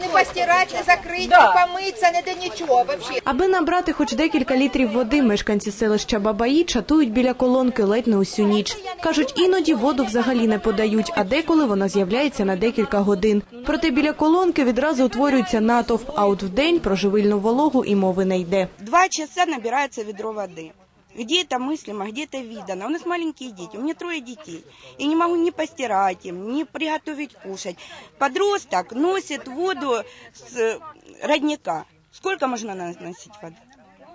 Не постирать, не закрыть, не помыться, не до ничего вообще. Аби набрати хоч декілька літрів води, мешканці селища Бабаї чатують біля колонки ледь не усю ніч. Кажуть, іноді воду взагалі не подають, а деколи вона з'являється на декілька годин. Проте біля колонки відразу утворюється натовп, а от вдень про живильну вологу і мови не йде. Два часа набирается ведро воды. Где это мыслимо, где это видано? У нас маленькие дети, у меня трое детей. И не могу ни постирать им, ни приготовить кушать. Подросток носит воду с э, родника. Сколько можно наносить воды?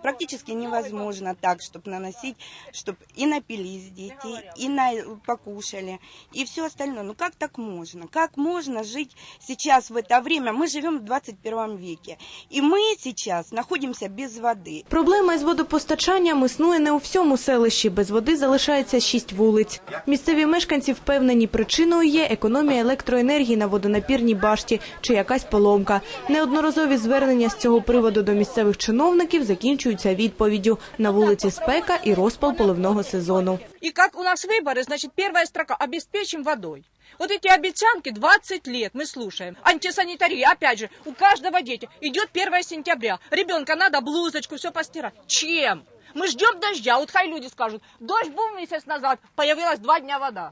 Практически невозможно так, чтобы наносить, чтобы и напились дети, и на, покушали, и все остальное. Ну как так можно? Как можно жить сейчас в это время? Мы живем в 21 веке, и мы сейчас находимся без воды. Проблема із водопостачанням існує не у всьому селищі. Без води залишається шість вулиць. Місцеві мешканці впевнені, причиною є економія електроенергії на водонапірній башті чи якась поломка. Неодноразові звернення з цього приводу до місцевих чиновників закінчуються відповіддю на вулиці спека і розпал поливного сезону. И как у нас выборы, значит, первая строка – обеспечим водой. Вот эти обещанки 20 лет мы слушаем. Антисанитария, опять же, у каждого дети. Идет 1 сентября. Ребенка надо блузочку, все постирать. Чем? Мы ждем дождя. Вот хай люди скажут, дождь был месяц назад, появилась два дня вода.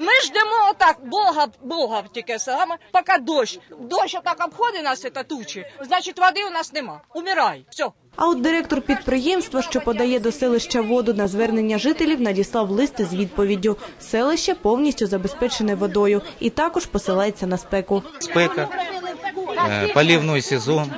Ми ждемо отак, Бога, Бога тільки саме, поки дощ. Дощ отак обходить нас, це тучі, значить води у нас нема. Умирай. Все. А от директор підприємства, що подає до селища воду на звернення жителів, надіслав листи з відповіддю. Селище повністю забезпечене водою і також посилається на спеку. спека, э, поливной сезон,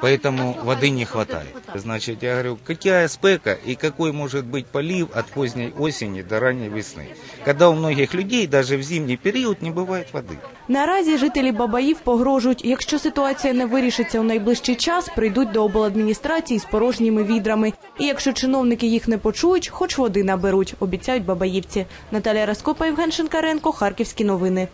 поэтому воды не хватает. Значит, я говорю, какая спека и какой может быть полив от поздней осени до ранней весны, когда у многих людей даже в зимний период не бывает воды. Наразі жителі Бабаїв погрожують, якщо ситуація не вирішиться у найближчий час, прийдуть до обладміністрації з порожніми відрами. І якщо чиновники їх не почують, хоч води наберуть, обіцяють бабаївці. Наталія Раскопа, Євген Шинкаренко, Харківські новини.